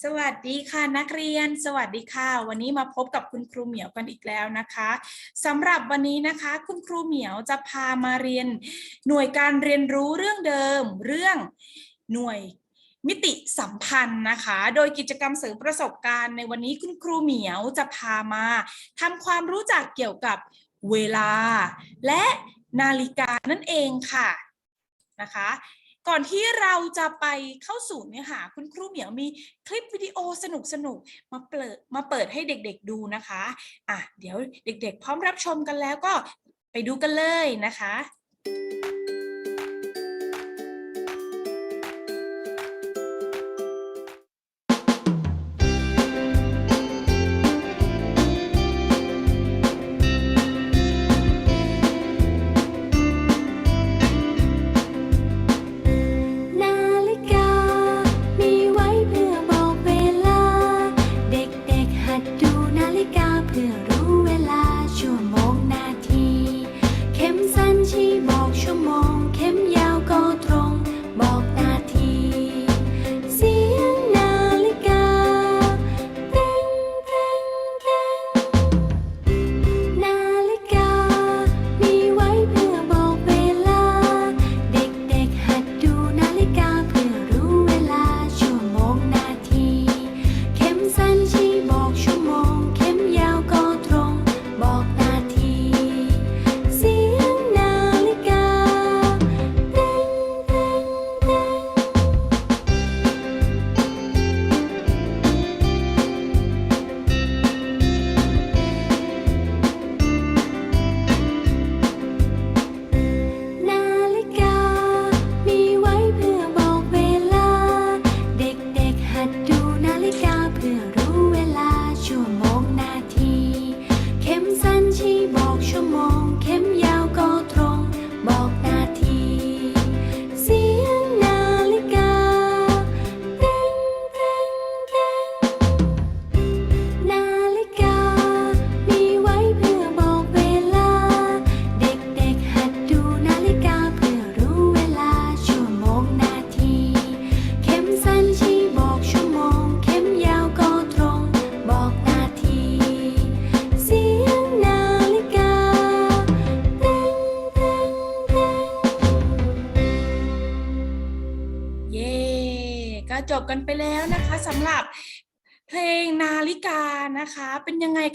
สวัสดีค่ะนักเรียน สวัสดีค่ะ วันนี้มาพบกับคุณครูเหมียวกันอีกแล้วนะคะสำหรับวันนี้นะคะ คุณครูเหมียวจะพามาเรียน หน่วยการเรียนรู้เรื่องเดิม เรื่องหน่วยมิติสัมพันธ์นะคะ โดยกิจกรรมเสริมประสบการณ์ในวันนี้คุณครูเหมียวจะพามาทำความรู้จักเกี่ยวกับเวลา และนาฬิกานั่นเองค่ะนะคะ ก่อนที่เราจะไปเข้าสู่เนื้อหาคุณครูเหมียวมีคลิปวิดีโอสนุกๆมาเปิดมาเปิดให้เด็กๆดูนะคะอะเดี๋ยวเด็กๆ พร้อมรับชมกันแล้วก็ไปดูกันเลยนะคะ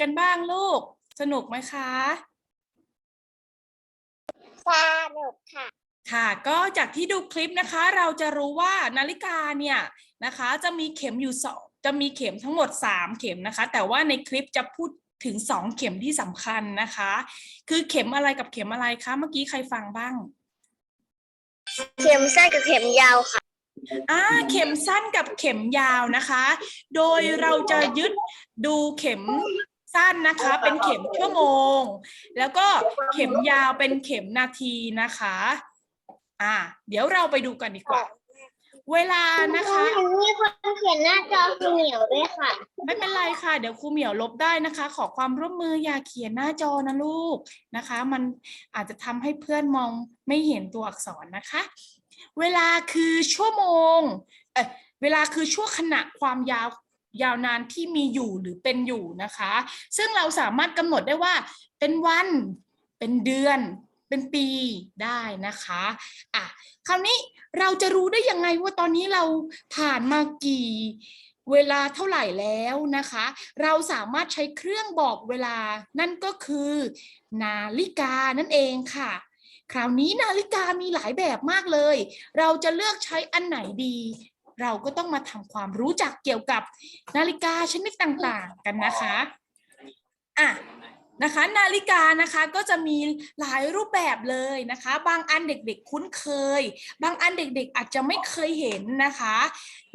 กันบ้างลูก สนุกไหมคะสนุกค่ะ ค่ะ ก็จากที่ดูคลิปนะคะ เราจะรู้ว่านาฬิกาเนี่ยนะคะ จะมีเข็มอยู่สองจะมีเข็มทั้งหมด 3 เข็มนะคะ แต่ว่าในคลิปจะพูดถึง 2 เข็มที่สำคัญนะคะ คือเข็มอะไรกับเข็มอะไรคะเมื่อกี้ใครฟังบ้าง เข็มสั้นกับเข็มยาวค่ะอ่าเข็มสั้นกับเข็มยาวนะคะ โดยเราจะยึดดูเข็ม สั้นนะคะ เป็นเข็มชั่วโมง แล้วก็เข็มยาวเป็นเข็มนาทีนะคะ อ่า เดี๋ยวเราไปดูกันดีกว่า เวลานะคะมีคนเขียนหน้าจอคือเหนียวด้วยค่ะ ไม่เป็นไรค่ะ เดี๋ยวครูเหมียวลบได้นะคะ ขอความร่วมมืออย่าเขียนหน้าจอนะลูกนะคะ มันอาจจะทำให้เพื่อนมองไม่เห็นตัวอักษรนะคะ เวลาคือชั่วโมง เอ่อเวลาคือช่วงขณะความยาว ยาวนานที่มีอยู่หรือเป็นอยู่นะคะ ซึ่งเราสามารถกำหนดได้ว่าเป็นวัน เป็นเดือน เป็นปีได้นะคะอะคราวนี้เราจะรู้ได้ยังไงว่าตอนนี้เราผ่านมากี่เวลาเท่าไหร่แล้วนะคะ เราสามารถใช้เครื่องบอกเวลานั่นก็คือ นาฬิกานั่นเองค่ะ คราวนี้นาฬิกามีหลายแบบมากเลย เราจะเลือกใช้อันไหนดี เราก็ต้องมาทำความรู้จักเกี่ยวกับนาฬิกาชนิดต่างๆกันนะคะอะนะคะนาฬิกานะคะก็จะมีหลายรูปแบบเลยนะคะ บางอันเด็กๆคุ้นเคย บางอันเด็กๆอาจจะไม่เคยเห็นนะคะ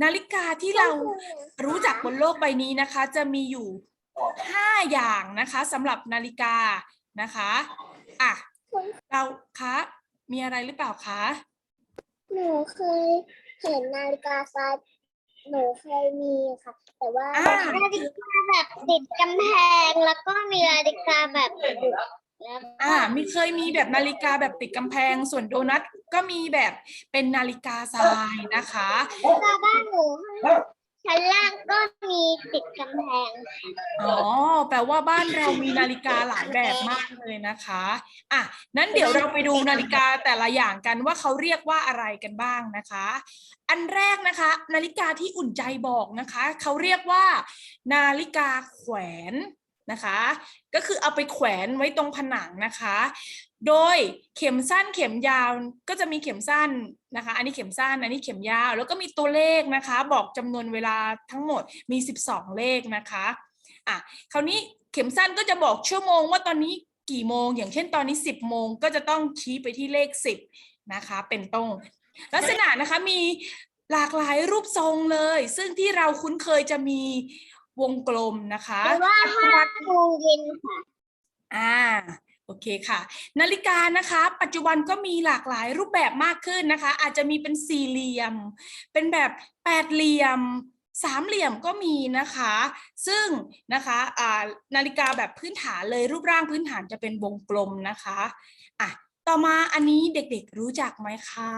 นาฬิกาที่เรารู้จักบนโลกใบนี้นะคะ จะมีอยู่ 5 อย่างนะคะสำหรับนาฬิกานะคะอะเราคะมีอะไรหรือเปล่าคะหนูเคย เห็นนาฬิกาทรายหนูเคยมีค่ะ แต่ว่าอ่า นาฬิกาแบบติดกำแพงแล้วก็มีนาฬิกาแบบแล้วอ่ามีเคยมีแบบนาฬิกาแบบติดกำแพง ส่วนโดนัทก็มีแบบเป็นนาฬิกาทรายนะคะนาฬิกาบ้านหนู ชั้นล่างก็มีติดกำแพงอ๋อ แปลว่าบ้านเรามีนาฬิกาหลายแบบมากเลยนะคะ อะ นั้นเดี๋ยวเราไปดูนาฬิกาแต่ละอย่างกันว่าเขาเรียกว่าอะไรกันบ้างนะคะ อันแรกนะคะ นาฬิกาที่อุ่นใจบอกนะคะ เขาเรียกว่า นาฬิกาแขวนนะคะ ก็คือเอาไปแขวนไว้ตรงผนังนะคะ โดยเข็มสั้นเข็มยาวก็จะมีเข็มสั้นนะคะ อันนี้เข็มสั้น อันนี้เข็มยาว แล้วก็มีตัวเลขนะคะ บอกจำนวนเวลาทั้งหมดมี 12 เลขนะคะอะคราวนี้เข็มสั้นก็จะบอกชั่วโมงว่าตอนนี้กี่โมง อย่างเช่นตอนนี้ 10 โมงก็จะต้องชี้ไปที่เลข 10 นะคะ เป็นต้นลักษณะนะคะมีหลากหลายรูปทรงเลย ซึ่งที่เราคุ้นเคยจะมีวงกลมนะคะหรือว่าห้าโมงเย็นค่ะอ่า โอเคค่ะ นาฬิกานะคะ ปัจจุบันก็มีหลากหลายรูปแบบมากขึ้นนะคะ อาจจะมีเป็นสี่เหลี่ยม เป็นแบบแปดเหลี่ยมสามเหลี่ยมก็มีนะคะ ซึ่งนะคะนาฬิกาแบบพื้นฐานเลยรูปร่างพื้นฐานจะเป็นวงกลมนะคะอะต่อมาอันนี้เด็กๆรู้จักไหมคะ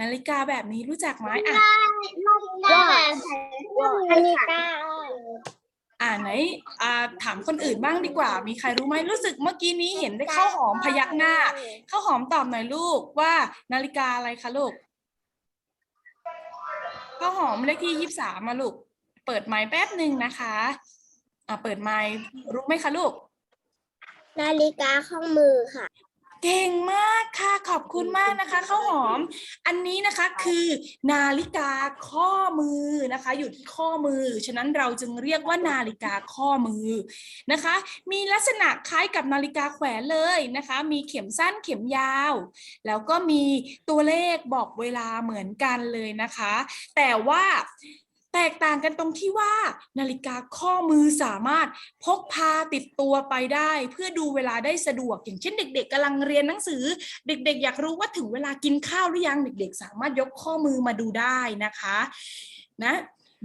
นาฬิกาแบบนี้รู้จักไหมอะว่านาฬิกา อ่าไหนอ่าถามคนอื่นบ้างดีกว่า มีใครรู้ไหมรู้สึกเมื่อกี้นี้เห็นได้ข้าวหอมพยักหน้าข้าวหอมตอบหน่อยลูกว่านาฬิกาอะไรคะลูกข้าวหอมเลขที่ยี่สามมาลูก เปิดไม้แป๊บหนึ่งนะคะอ่าเปิดไม้รู้ไหมคะลูก นาฬิกาข้อมือค่ะ เก่งมากค่ะขอบคุณมากนะคะข้าวหอม อันนี้นะคะคือนาฬิกาข้อมือนะคะ อยู่ที่ข้อมือ ฉะนั้นเราจึงเรียกว่านาฬิกาข้อมือนะคะ มีลักษณะคล้ายกับนาฬิกาแขวนเลยนะคะ มีเข็มสั้นเข็มยาว แล้วก็มีตัวเลขบอกเวลาเหมือนกันเลยนะคะ แต่ว่า แตกต่างกันตรงที่ว่านาฬิกาข้อมือสามารถพกพาติดตัวไปได้ เพื่อดูเวลาได้สะดวก อย่างเช่นเด็ก ๆกำลังเรียนหนังสือ เด็ก ๆ อยากรู้ว่าถึงเวลากินข้าวหรือยังเด็ก ๆ สามารถยกข้อมือมาดูได้นะคะนะ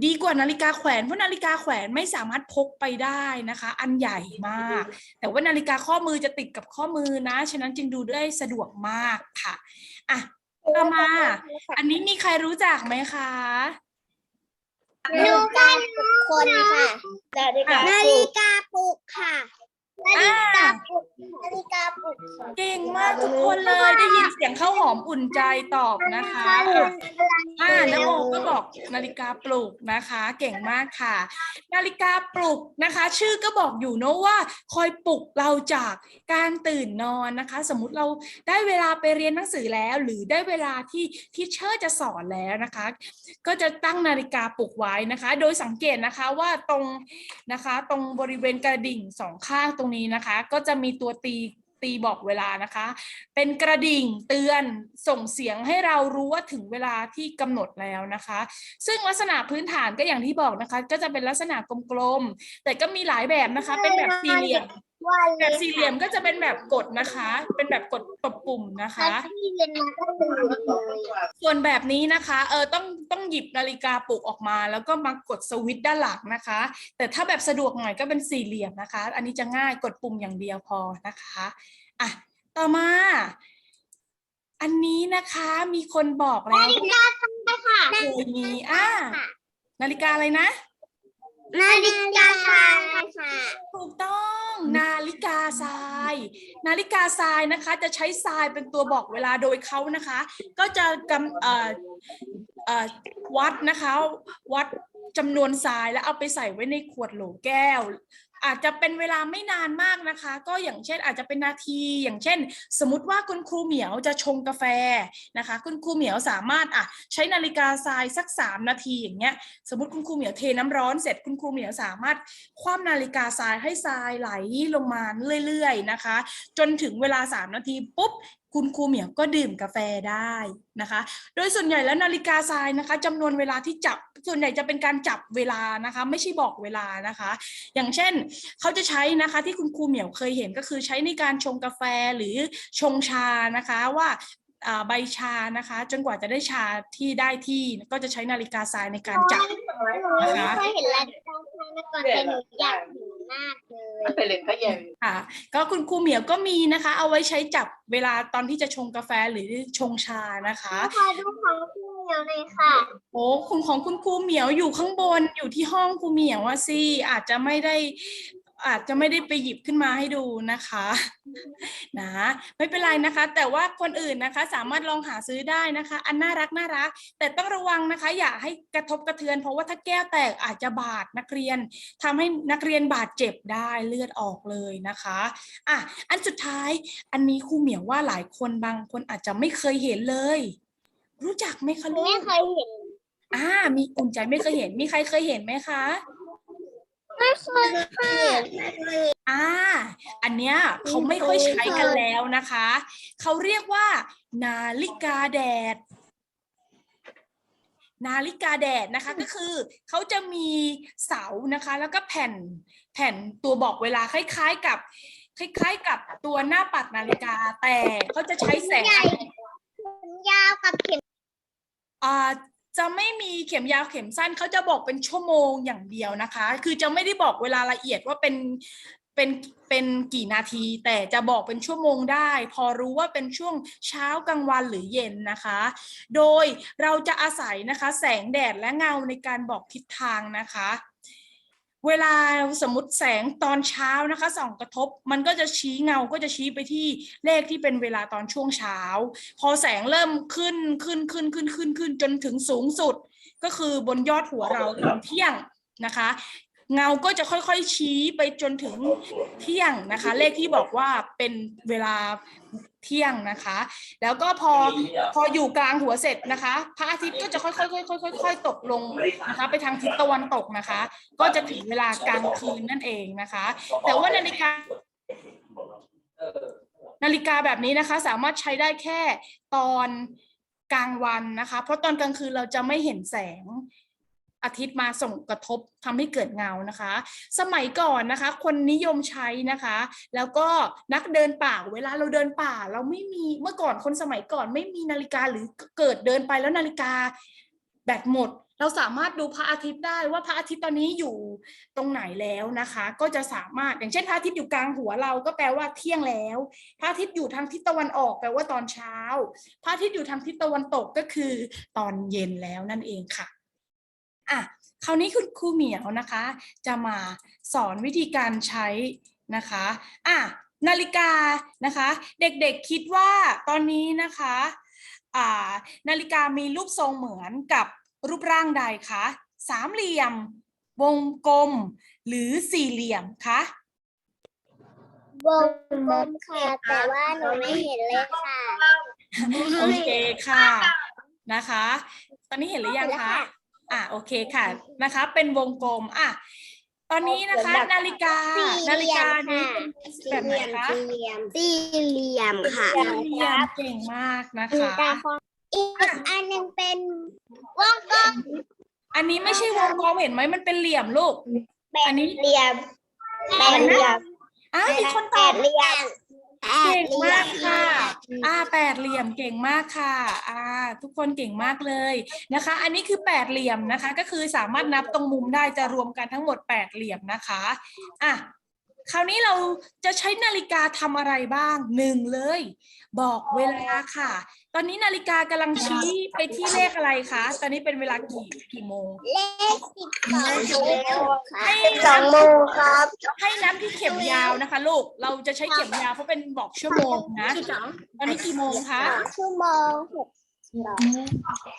ดีกว่านาฬิกาแขวนเพราะนาฬิกาแขวนไม่สามารถพกไปได้นะคะ อันใหญ่มาก แต่ว่านาฬิกาข้อมือจะติดกับข้อมือนะ ฉะนั้นจึงดูได้สะดวกมากค่ะอะต่อมา อันนี้มีใครรู้จักไหมคะ นาฬิกาปลุกคนค่ะนาฬิกานาฬิกาปลุกค่ะ นาฬิกาปลุกนาฬิกาปลุกค่ะเก่งมากทุกคนเลยได้ยินเสียงข้าวหอมอุ่นใจตอบนะคะอะอ่าน้าโอก็บอกนาฬิกาปลุกนะคะ เก่งมากค่ะ นาฬิกาปลุกนะคะ ชื่อก็บอกอยู่เนอะว่า คอยปลุกเราจากการตื่นนอนนะคะ สมมุติเราได้เวลาไปเรียนหนังสือแล้ว หรือได้เวลาที่ที่เชอร์จะสอนแล้วนะคะ ก็จะตั้งนาฬิกาปลุกไว้นะคะ โดยสังเกตนะคะว่าตรงนะคะ ตรงบริเวณกระดิ่งสองข้างตรงงนี้นะคะ ก็จะมีตัวตีตีบอกเวลานะคะ เป็นกระดิ่งเตือนส่งเสียงให้เรารู้ว่าถึงเวลาที่กำหนดแล้วนะคะ ซึ่งลักษณะพื้นฐานก็อย่างที่บอกนะคะ ก็จะเป็นลักษณะกลมๆแต่ก็มีหลายแบบนะคะ เป็นแบบสี่เหลี่ยม แบบสี่เหลี่ยมก็จะเป็นแบบกดนะคะ เป็นแบบกดปรับปุ่มนะคะ ที่เรียนมาก็ตื่นเลยส่วนแบบนี้นะคะเออต้องต้องหยิบนาฬิกาปลุกออกมา แล้วก็มากดสวิตช์ด้านหลังนะคะ แต่ถ้าแบบสะดวกหน่อยก็เป็นสี่เหลี่ยมนะคะ อันนี้จะง่ายกดปุ่มอย่างเดียวพอนะคะอะต่อมา อันนี้นะคะมีคนบอกแล้วค่ะเคยมีอ่านาฬิกาอะไรนะ นาฬิกาทรายค่ะ ถูก ต้องนาฬิกาทราย นาฬิกาทรายนะคะ จะใช้ทรายเป็นตัวบอกเวลาโดยเขานะคะ ก็จะกำเอ่เอวัดนะคะวัดจำนวนทรายแล้วเอาไปใส่ไว้ในขวดโหลแก้ว อาจจะเป็นเวลาไม่นานมากนะคะ ก็อย่างเช่นอาจจะเป็นนาที อย่างเช่น สมมติว่าคุณครูเหมียวจะชงกาแฟนะคะ คุณครูเหมียวสามารถอะใช้นาฬิกาทรายสักสามนาทีอย่างเงี้ยสมมติคุณครูเหมียวเทน้ำร้อนเสร็จคุณครูเหมียวสามารถคว่ำนาฬิกาทรายให้ทรายไหลลงมาเรื่อยๆนะคะ จนถึงเวลา 3 นาทีปุ๊บคุณครูเหมียวก็ดื่มกาแฟได้นะคะ โดยส่วนใหญ่แล้วนาฬิกาทรายนะคะจำนวนเวลาที่จับ ส่วนใหญ่จะเป็นการจับเวลานะคะ ไม่ใช่บอกเวลานะคะ อย่างเช่นเขาจะใช้นะคะที่คุณครูเหมียวเคยเห็นก็คือใช้ในการชงกาแฟหรือชงชานะคะว่าอ่าใบชานะคะ จนกว่าจะได้ชาที่ได้ที่ก็จะใช้นาฬิกาทรายในการจับหนูไม่เคยเห็นนาฬิกาทรายมาก่อนแต่หนูอยากเห็นมากเลยไปเลยก็ยังค่ะก็คุณครูเหมียวก็มีนะคะ เอาไว้ใช้จับเวลาตอนที่จะชงกาแฟหรือชงชานะคะขอดูของครู เหนียวเลยค่ะ โอ้คุณของคุณครูเหมียวอยู่ข้างบนอยู่ที่ห้องครูเหมียวอะสิอาจจะไม่ได้ อาจจะไม่ได้ไปหยิบขึ้นมาให้ดูนะคะ นะไม่เป็นไรนะคะ แต่ว่าคนอื่นนะคะ สามารถลองหาซื้อได้นะคะ อันน่ารักน่ารัก แต่ต้องระวังนะคะ อย่าให้กระทบกระเทือน เพราะว่าถ้าแก้วแตกอาจจะบาดนักเรียนทำให้นักเรียนบาดเจ็บได้เลือดออกเลยนะคะอะอันสุดท้ายอันนี้ครูเหมียวว่าหลายคนบางคนอาจจะไม่เคยเห็นเลย รู้จักไหมคะลูกไม่เคยเห็นอ่า มีอุ่นใจไม่เคยเห็น มีใครเคยเห็นไหมคะ ไม่เคยค่ะอ่า อันเนี้ยเขาไม่ค่อยใช้กันแล้วนะคะ เขาเรียกว่า นาฬิกาแดด นาฬิกาแดดนะคะก็คือเขาจะมีเสานะคะ แล้วก็แผ่นแผ่นตัวบอกเวลาคล้าย ๆ กับ คล้าย ๆ กับตัวหน้าปัดนาฬิกาแต่เขาจะใช้แสงใหญ่ยาวกับเข็มอ่า จะไม่มีเข็มยาวเข็มสั้นเขาจะบอกเป็นชั่วโมงอย่างเดียวนะคะ คือจะไม่ได้บอกเวลาละเอียดว่าเป็นเป็นเป็นกี่นาที แต่จะบอกเป็นชั่วโมงได้ พอรู้ว่าเป็นช่วงเช้ากลางวันหรือเย็นนะคะ โดยเราจะอาศัยนะคะ แสงแดดและเงาในการบอกทิศทางนะคะ เวลาสมมติแสงตอนเช้านะคะส่องกระทบ มันก็จะชี้เงาก็จะชี้ไปที่เลขที่เป็นเวลาตอนช่วงเช้า พอแสงเริ่มขึ้นขึ้นขึ้นขึ้นขึ้นขึ้นจนถึงสูงสุด ก็คือบนยอดหัวเราตอนเที่ยงนะคะ เงาก็จะค่อยๆชี้ไปจนถึงเที่ยงนะคะ เลขที่บอกว่าเป็นเวลา เที่ยงนะคะ แล้วก็พอพออยู่กลางหัวเสร็จนะคะพระอาทิตย์ก็จะค่อยๆค่อยๆค่อยๆตกลงนะคะไปทางทิศตะวันตกนะคะ ก็จะถึงเวลากลางคืนนั่นเองนะคะ แต่ว่านาฬิกานาฬิกาแบบนี้นะคะสามารถใช้ได้แค่ตอนกลางวันนะคะ เพราะตอนกลางคืนเราจะไม่เห็นแสง อาทิตย์มาส่งกระทบทำให้เกิดเงานะคะ สมัยก่อนนะคะ คนนิยมใช้นะคะ แล้วก็นักเดินป่าเวลาเราเดินป่า เราไม่มีเมื่อก่อนคนสมัยก่อนไม่มีนาฬิกาหรือเกิดเดินไปแล้วนาฬิกาแบตหมดเราสามารถดูพระอาทิตย์ได้ว่าพระอาทิตย์ตอนนี้อยู่ตรงไหนแล้วนะคะ ก็จะสามารถอย่างเช่นพระอาทิตย์อยู่กลางหัวเราก็แปลว่าเที่ยงแล้ว พระอาทิตย์อยู่ทางทิศตะวันออกแปลว่าตอนเช้า พระอาทิตย์อยู่ทางทิศตะวันตกก็คือตอนเย็นแล้วนั่นเองค่ะ อะคราวนี้คุณครูเหมียวนะคะ จะมาสอนวิธีการใช้นะคะอะนาฬิกานะคะ เด็กๆคิดว่าตอนนี้นะคะอ่านาฬิกามีรูปทรงเหมือนกับรูปร่างใดคะสามเหลี่ยม วงกลม หรือสี่เหลี่ยมคะวงกลมค่ะ แต่ว่าหนูไม่เห็นเลยค่ะ โอเคค่ะนะคะ ตอนนี้เห็นหรือยังคะ อะโอเคค่ะนะคะ เป็นวงกลมอะตอนนี้นะคะ นาฬิกานาฬิกานี้เป็นแบบไหนคะสี่เหลี่ยมสี่เหลี่ยมค่ะสี่เหลี่ยมเก่งมากนะคะอีกอันหนึ่งเป็นวงกลมอันนี้ไม่ใช่วงกลมเห็นไหมมันเป็นเหลี่ยมลูกอันนี้เหลี่ยมแปดเหลี่ยมอ้าวมีคนตแปอบดเหลี่ยม เก่งมากค่ะ อ่าแปดเหลี่ยมเก่งมากค่ะ อ่า ทุกคนเก่งมากเลยนะคะ อันนี้คือแปดเหลี่ยมนะคะ ก็คือสามารถนับตรงมุมได้จะรวมกันทั้งหมดแปดเหลี่ยมนะคะ อะ คราวนี้เราจะใช้นาฬิกาทำอะไรบ้างหนึ่งเลย บอกเวลาค่ะ ตอนนี้นาฬิกากำลังชี้ไปที่เลขอะไรคะ ตอนนี้เป็นเวลากี่กี่โมง เลขสิบสองค่ะให้สองโมงครับ ให้นับที่เข็มยาวนะคะลูก เราจะใช้เข็มยาวเพราะเป็นบอกชั่วโมงนะ ตอนนี้กี่โมงคะชั่วโมงหก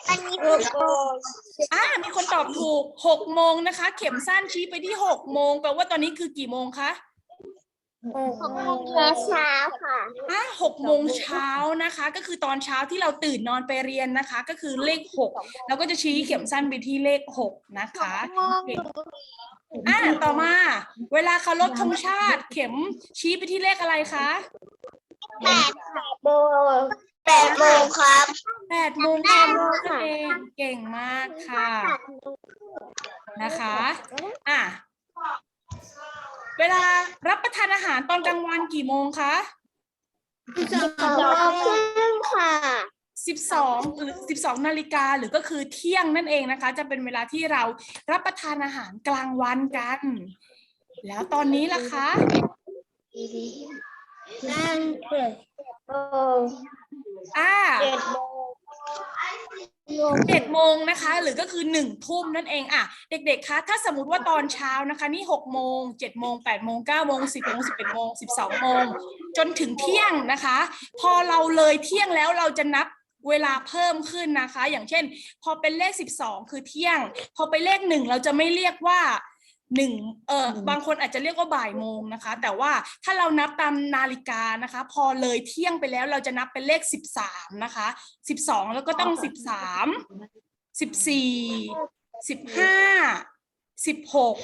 อันนี้คือโมงอ่ามีคนตอบถูกหกโมงนะคะ เข็มสั้นชี้ไปที่หกโมงแปลว่าตอนนี้คือกี่โมงคะ หกโมงเช้าค่ะอ่าหกโมงเช้านะคะ ก็คือตอนเช้าที่เราตื่นนอนไปเรียนนะคะ ก็คือเลขหกเราก็จะชี้เข็มสั้นไปที่เลขหกนะคะเก่งอ่าต่อมา เวลาเคารพธงชาติ เข็มชี้ไปที่เลขอะไรคะแปดโมงแปดโมงครับแปดโมงแปดโมงค่ะเองเก่งมากค่ะนะคะอะ เวลารับประทานอาหารตอน กลางวันกี่โมงคะสิบสองโมงครึ่งค่ะสิบสองหรือสิบสองนาฬิกาหรือก็คือเที่ยงนั่นเองนะคะ จะเป็นเวลาที่เรารับประทานอาหารกลางวันกัน แล้วตอนนี้ล่ะคะนั่นเจ็ดโมงอ่า เจ็ดโมง เจ็ดโมงนะคะ หรือก็คือหนึ่งทุ่มนั่นเองอะเด็ก ๆคะถ้าสมมติว่าตอนเช้านะคะ นี่หกโมงเจ็ดโมงแปดโมงเก้าโมงสิบโมงสิบเอ็ดโมงสิบสองโมงจนถึงเที่ยงนะคะ พอเราเลยเที่ยงแล้วเราจะนับเวลาเพิ่มขึ้นนะคะ อย่างเช่น พอเป็นเลขสิบสองคือเที่ยง พอไปเลขหนึ่งเราจะไม่เรียกว่า หนึ่งเออบางคนอาจจะเรียกว่าบ่ายโมงนะคะ แต่ว่าถ้าเรานับตามนาฬิกานะคะ พอเลยเที่ยงไปแล้วเราจะนับเป็นเลขสิบสามนะคะสิบสองแล้วก็ต้องสิบสามสิบสี่สิบห้าสิบหก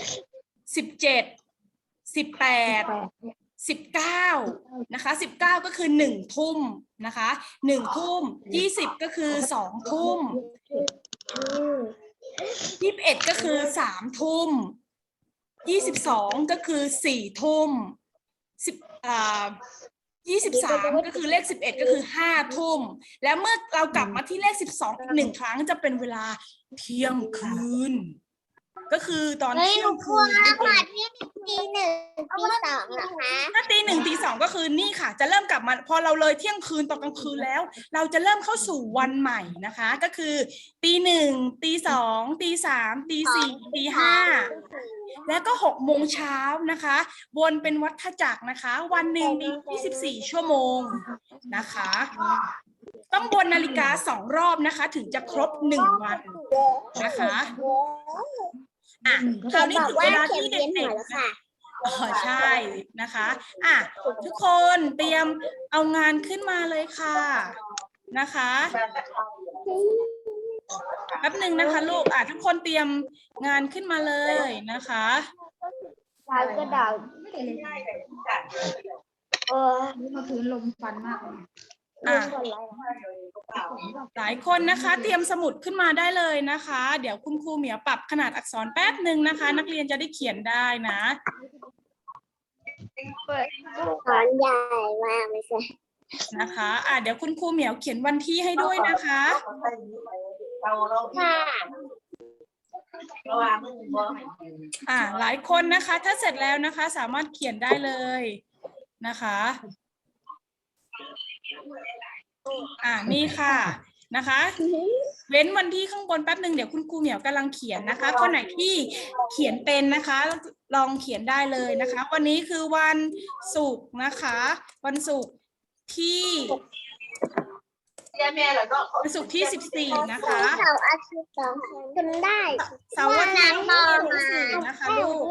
สิบเจ็ดสิบแปดสิบเก้านะคะสิบเก้าก็คือหนึ่งทุ่มนะคะหนึ่งทุ่มยี่สิบก็คือสองทุ่มยี่สิบเอ็ดก็คือสามทุ่ม ยี่สิบสองก็คือสี่ทุ่มสิบอ่ายี่สิบสามก็คือเลขสิบเอ็ดก็คือห้าทุ่ม แล้วเมื่อเรากลับมาที่เลขสิบสองอีกหนึ่งครั้งจะเป็นเวลาเที่ยงคืน ก็คือตอนเฮ้ยเที่หยนูงกลัคืวนค่ะที่ ตีหนึ่งตีสองนะคะถ้าตีหนึ่งตีสองก็คือนี่ค่ะ จะเริ่มกลับมาพอเราเลยเที่ยงคืนตอนกลางคืนแล้ว เราจะเริ่มเข้าสู่วันใหม่นะคะ ก็คือตีหนึ่งตีสองตีสามตีสี่ตีห้าแล้วก็หกโมงเช้านะคะวนเป็นวัฏจักรนะคะ วันหนึ่งมี24ชั่วโมงนะคะ ต้องวนนาฬิกาสองรอบนะคะ ถึงจะครบหนึ่งวันนะคะ อะคราวนี้ถึงเวลาที่เด็กๆนะคะอ๋อใช่นะคะอะทุกคนเตรียมเอางานขึ้นมาเลยค่ะนะคะแป๊บหนึ่งนะคะลูกอะทุกคนเตรียมงานขึ้นมาเลยนะคะดาวก็ดาวเออมาพื้นลมฟันมากเลย อะหลายคนนะคะ เตรียมสมุดขึ้นมาได้เลยนะคะ เดี๋ยวคุณครูเหมียวปรับขนาดอักษรแป๊บหนึ่งนะคะ นักเรียนจะได้เขียนได้นะสอนใหญ่มากไม่ใช่นะคะอะเดี๋ยวคุณครูเหมียวเขียนวันที่ให้ด้วยนะคะค่ะอะหลายคนนะคะ ถ้าเสร็จแล้วนะคะ สามารถเขียนได้เลยนะคะ อะนี่ค่ะนะคะ เว้นวันที่ข้างบนแป๊บหนึ่งเดี๋ยวคุณครูเหมียวกำลังเขียนนะคะคนไหนที่เขียนเป็นนะคะ ลองเขียนได้เลยนะคะ วันนี้คือวันศุกร์นะคะ วันศุกร์ที่วันศุกร์ที่สิบสี่นะคะเสาร์อาทิตย์สองคนได้เสาร์วันนี้ที่สี่นะคะลูก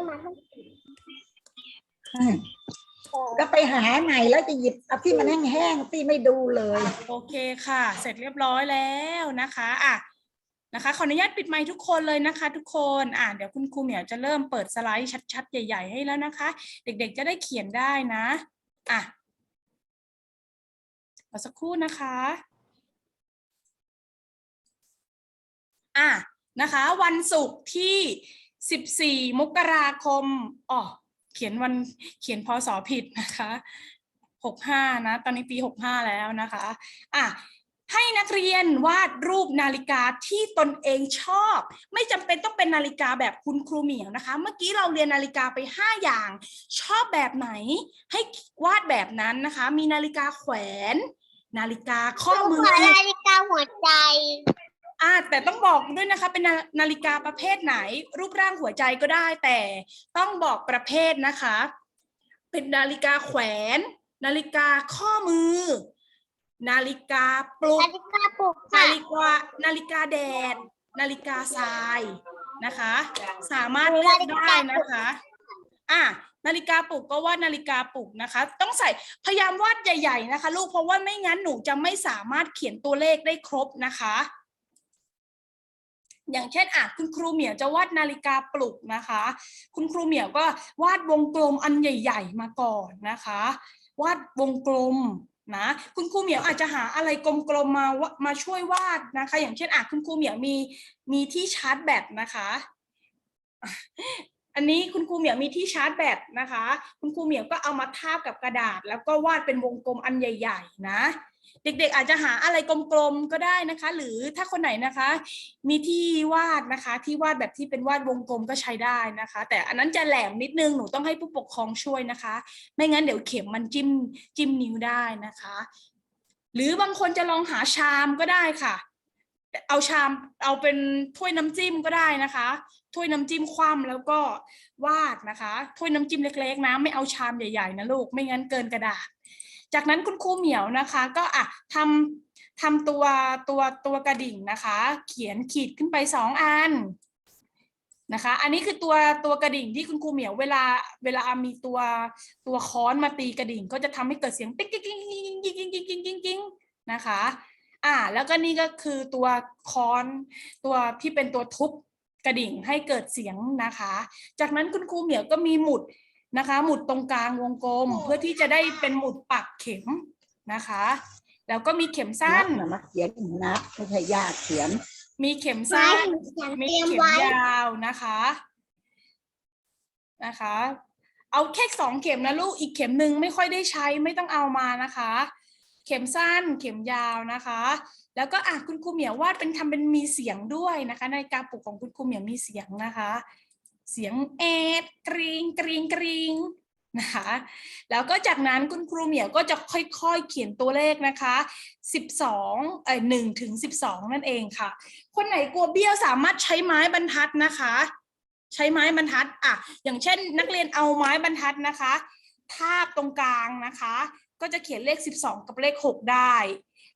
ก็ไปหาไหนแล้วจะหยิบเอาที่มันแห้งๆตีไม่ดูเลย โอเคค่ะ เสร็จเรียบร้อยแล้วนะคะอะนะคะขออนุญาตปิดไมค์ทุกคนเลยนะคะ ทุกคนอะเดี๋ยวคุณครูเหมียวจะเริ่มเปิดสไลด์ชัดๆ ใหญ่ ๆ ให้แล้วนะคะ เด็กๆจะได้เขียนได้นะอะรอสักครู่นะคะอะนะคะ วันศุกร์ที่ 14 มกราคมอ๋อ เขียนวันเขียนพศผิดนะคะ65นะตอนนี้ปี65แล้วนะคะอะให้นักเรียนวาดรูปนาฬิกาที่ตนเองชอบ ไม่จำเป็นต้องเป็นนาฬิกาแบบคุณครูเหมียวนะคะ เมื่อกี้เราเรียนนาฬิกาไป 5 อย่าง ชอบแบบไหน ให้วาดแบบนั้นนะคะ มีนาฬิกาแขวน นาฬิกาข้อมือนาฬิกาหัวใจ อ่าแต่ต้องบอกด้วยนะคะเป็นนานาฬิกาประเภทไหน รูปร่างหัวใจก็ได้ แต่ต้องบอกประเภทนะคะ เป็นนาฬิกาแขวน นาฬิกาข้อมือ นาฬิกาปลุก นาฬิกาปลุกนาค่ะฬิกานาฬิกาแดด นาฬิกาทรายนะคะ สามารถเลือกได้นะคะอะนาฬิกาปลุกก็วาดนาฬิกาปลุกนะคะ ต้องใส่พยายามวาดใหญ่ ๆนะคะ ลูกเพราะว่าไม่งั้นหนูจะไม่สามารถเขียนตัวเลขได้ครบนะคะ อย่างเช่นอะคุณครูเหมียวจะวาดนาฬิกาปลุกนะคะ คุณครูเหมียวก็วาดวงกลมอันใหญ่ ๆ มาก่อนนะคะ วาดวงกลมนะคุณครูเหมียวอาจจะหาอะไรกลมๆมาวมาช่วยวาดนะคะ อย่างเช่นอะคุณครูเหมียวมีมีที่ชาร์จแบตนะคะ อันนี้คุณครูเหมียวมีที่ชาร์จแบตนะคะ คุณครูเหมียวก็เอามาทาบกับกระดาษ แล้วก็วาดเป็นวงกลมอันใหญ่ ๆ นะ เด็กๆอาจจะหาอะไรกลมๆก็ได้นะคะ หรือถ้าคนไหนนะคะ มีที่วาดนะคะ ที่วาดแบบที่เป็นวาดวงกลมก็ใช้ได้นะคะ แต่อันนั้นจะแหลมนิดนึงหนูต้องให้ผู้ปกครองช่วยนะคะ ไม่งั้นเดี๋ยวเข็มมันจิ้มจิ้มนิ้วได้นะคะ หรือบางคนจะลองหาชามก็ได้ค่ะ เอาชามเอาเป็นถ้วยน้ำจิ้มก็ได้นะคะ ถ้วยน้ำจิ้มคว่ำแล้วก็วาดนะคะ ถ้วยน้ำจิ้มเล็ก ๆนะไม่เอาชามใหญ่ๆนะลูกไม่งั้นเกินกระดาษ จากนั้นคุณครูเหมียวนะคะ ก็อะทำทำตัวตัวตัวกระดิ่งนะคะ เขียนขีดขึ้นไปสองอันนะคะ อันนี้คือตัวตัวกระดิ่งที่คุณครูเหมียวเวลาเวลามีตัวตัวค้อนมาตีกระดิ่ง ก็จะทำให้เกิดเสียงติ๊กกิ๊กกิ๊กกิ๊กกิ๊กกิ๊กกิ๊กกิ๊กกิ๊กนะคะอ่าแล้วก็นี่ก็คือตัวค้อนตัวที่เป็นตัวทุบกระดิ่งให้เกิดเสียงนะคะ จากนั้นคุณครูเหมียวก็มีหมุด นะคะ หมุดตรงกลางวงกลม เพื่อที่จะได้เป็นหมุดปักเข็มนะคะ แล้วก็มีเข็มนัสั้บนนะมาเขียนนับไม่ใช่ยากเขียน มีเข็มไม้สั้นฉันมีเตรียมเข็มไว้ยาวนะคะนะคะ เอาแค่สองเข็มนะลูกอีกเข็มหนึ่งไม่ค่อยได้ใช้ไม่ต้องเอามานะคะ เข็มสั้นเข็มยาวนะคะ แล้วก็อะคุณครูเหมียววาดเป็นทำเป็นมีเสียงด้วยนะคะ ในการปลุกของคุณครูเหมียวมีเสียงนะคะ เสียงเอดกรีงกรีงกรีงนะคะแล้วก็จากนั้นคุณครูเหมียวก็จะค่อยๆเขียนตัวเลขนะคะ 12เอ่ย1ถึง 12 นั่นเองค่ะ คนไหนกลัวเบี้ยวสามารถใช้ไม้บรรทัดนะคะ ใช้ไม้บรรทัดอะอย่างเช่น นักเรียนเอาไม้บรรทัดนะคะ ทาบตรงกลางนะคะ ก็จะเขียนเลข 12 กับเลข 6 ได้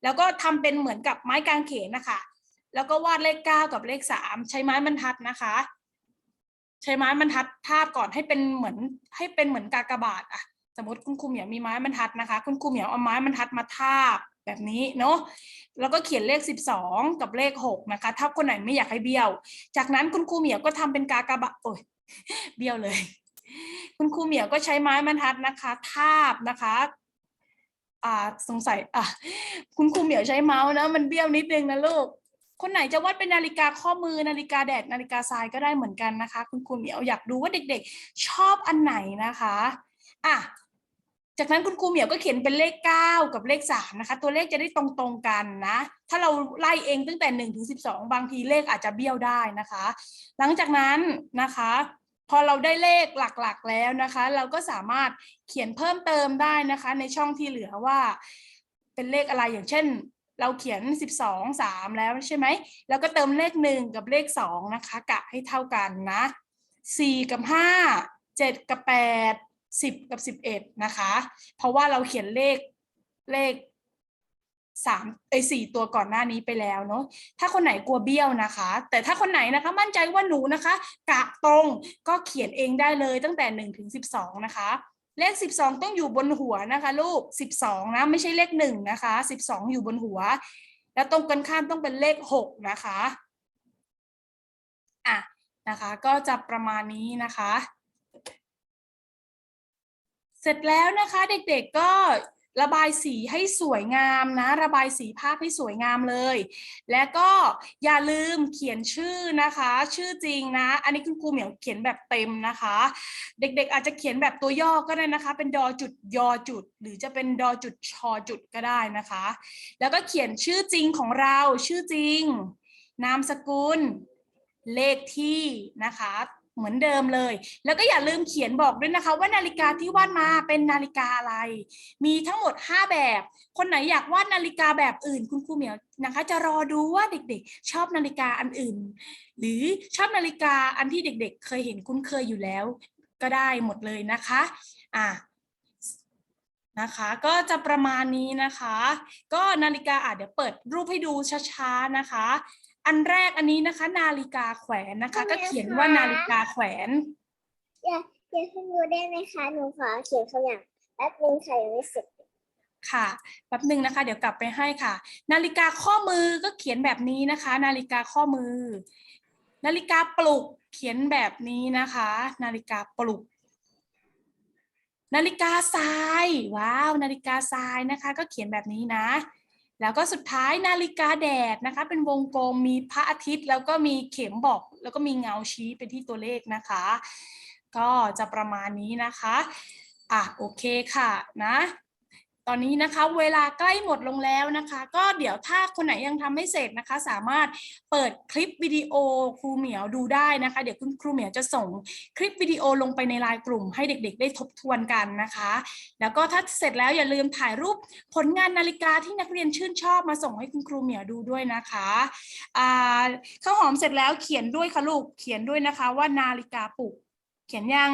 แล้วก็ทำเป็นเหมือนกับไม้กางเขนนะคะ แล้วก็วาดเลข 9 กับเลข 3 ใช้ไม้บรรทัดนะคะ ใช้ไม้บรรทัดทาบก่อนให้เป็นเหมือนให้เป็นเหมือนกากบาทอะสมมติคุณครูเหมียวมีไม้บรรทัดนะคะ คุณครูเหมียวเอาไม้บรรทัดมาทาบแบบนี้เนาะแล้วก็เขียนเลข 12 กับเลข6นะคะถ้าคนไหนไม่อยากให้เบี้ยว จากนั้นคุณครูเหมียวก็ทำเป็นกากบาทโอ้ยเบี้ยวเลย คุณครูเหมียวก็ใช้ไม้บรรทัดนะคะ ทาบนะคะอ่าสงสัยอะคุณครูเหมียวใช้เมาส์นะมันเบี้ยวนิดนึงนะลูก คนไหนจะวาดเป็นนาฬิกาข้อมือนาฬิกาแดดนาฬิกาทรายก็ได้เหมือนกันนะคะ คุณครูเหมียวอยากดูว่าเด็กๆ ชอบอันไหนนะคะอะจากนั้นคุณครูเหมียวก็เขียนเป็นเลข 9 กับเลข3นะคะ ตัวเลขจะได้ตรงๆกันนะ ถ้าเราไล่เองตั้งแต่1ถึง12 บางทีเลขอาจจะเบี้ยวได้นะคะ หลังจากนั้นนะคะ พอเราได้เลขหลักๆแล้วนะคะ เราก็สามารถเขียนเพิ่มเติมได้นะคะ ในช่องที่เหลือว่า เป็นเลขอะไรอย่างเช่น เราเขียน 12 3 แล้วใช่ไหม แล้วก็เติมเลข 1 กับเลข 2 นะคะ กะให้เท่ากันนะ 4 กับ 5 7 กับ 8 10 กับ 11 นะคะ เพราะว่าเราเขียนเลขเลขสามไอ้ยสี่ตัวก่อนหน้านี้ไปแล้วเนาะ ถ้าคนไหนกลัวเบี้ยวนะคะ แต่ถ้าคนไหนนะคะมั่นใจว่าหนูนะคะ กะตรงก็เขียนเองได้เลยตั้งแต่หนึ่งถึงสิบสองนะคะ เลขสิบสองต้องอยู่บนหัวนะคะลูกสิบสองนะ ไม่ใช่เลขหนึ่งนะคะสิบสองอยู่บนหัว แล้วตรงกันข้ามต้องเป็นเลขหกนะคะอะนะคะ ก็จะประมาณนี้นะคะ เสร็จแล้วนะคะเด็กๆก็ ระบายสีให้สวยงามนะ ระบายสีภาพให้สวยงามเลย และก็อย่าลืมเขียนชื่อนะคะ ชื่อจริงนะ อันนี้คุณครูเหมียวเขียนแบบเต็มนะคะ เด็กๆอาจจะเขียนแบบตัวย่อก็ได้นะคะ เป็นดอจุดยอจุด หรือจะเป็นดอจุดชอจุดก็ได้นะคะ แล้วก็เขียนชื่อจริงของเราชื่อจริง นามสกุลเลขที่นะคะ เหมือนเดิมเลย แล้วก็อย่าลืมเขียนบอกด้วยนะคะ ว่านาฬิกาที่วาดมาเป็นนาฬิกาอะไร มีทั้งหมด 5 แบบ คนไหนอยากวาดนาฬิกาแบบอื่น คุณครูเหมียวนะคะ จะรอดูว่าเด็กๆ ชอบนาฬิกาอันอื่น หรือชอบนาฬิกาอันที่เด็ก ๆ เคยเห็นคุ้นเคยอยู่แล้ว ก็ได้หมดเลยนะคะอะนะคะก็จะประมาณนี้นะคะ ก็นาฬิกาอะเดี๋ยวเปิดรูปให้ดูช้าๆนะคะ อันแรกอันนี้นะคะ นาฬิกาแขวนนะคะ ก็เขียนว่านาฬิกาแขวน อย่าอย่าเพิ่งดูได้ไหมคะหนูขอเขียนคำอย่างแป๊บนึงค่ะยังไม่เสร็จค่ะแป๊บหนึ่งนะคะ เดี๋ยวกลับไปให้ค่ะ นาฬิกาข้อมือก็เขียนแบบนี้นะคะ นาฬิกาข้อมือ นาฬิกาปลุกเขียนแบบนี้นะคะ นาฬิกาปลุก นาฬิกาทรายว้าว นาฬิกาทรายนะคะ ก็เขียนแบบนี้นะ แล้วก็สุดท้ายนาฬิกาแดดนะคะ เป็นวงกลมมีพระอาทิตย์ แล้วก็มีเข็มบอก แล้วก็มีเงาชี้ไปที่ตัวเลขนะคะ ก็จะประมาณนี้นะคะ อะโอเคค่ะนะ ตอนนี้นะคะเวลาใกล้หมดลงแล้วนะคะ ก็เดี๋ยวถ้าคนไหนยังทำไม่เสร็จนะคะ สามารถเปิดคลิปวิดีโอครูเหมียวดูได้นะคะ เดี๋ยวคุณครูเหมียวจะส่งคลิปวิดีโอลงไปในไลน์กลุ่ม ให้เด็ก ๆ ได้ทบทวนกันนะคะ แล้วก็ถ้าเสร็จแล้วอย่าลืมถ่ายรูปผลงานนาฬิกาที่นักเรียนชื่นชอบมาส่งให้คุณครูเหมียวดูด้วยนะคะข้าวหอมเสร็จแล้วเขียนด้วยค่ะลูกเขียนด้วยนะคะ ว่านาฬิกาปลุก เขียนยัง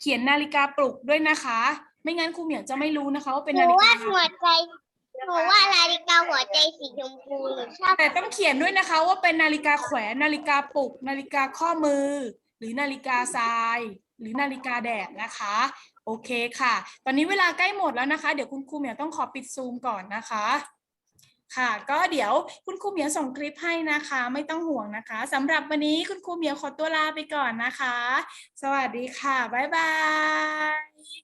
เขียนนาฬิกาปลุกด้วยนะคะ ไม่งั้นครูเหมียวจะไม่รู้นะคะว่าเป็นหนูนาฬิว่ากาหัวใจหนูว่านาฬิกาหัวใจสีชมพูหนูชอบแต่ต้องเขียนด้วยนะคะ ว่าเป็นนาฬิกาแขวนนาฬิกาปลุก นาฬิกาข้อมือ หรือนาฬิกาทราย หรือนาฬิกาแดดนะคะ โอเคค่ะ ตอนนี้เวลาใกล้หมดแล้วนะคะ เดี๋ยวคุณครูเหมียวต้องขอปิดซูมก่อนนะคะ ค่ะ ก็เดี๋ยวคุณครูเหมียวส่งคลิปให้นะคะ ไม่ต้องห่วงนะคะสำหรับวันนี้คุณครูเหมียวขอตัวลาไปก่อนนะคะ สวัสดีค่ะบ๊ายบาย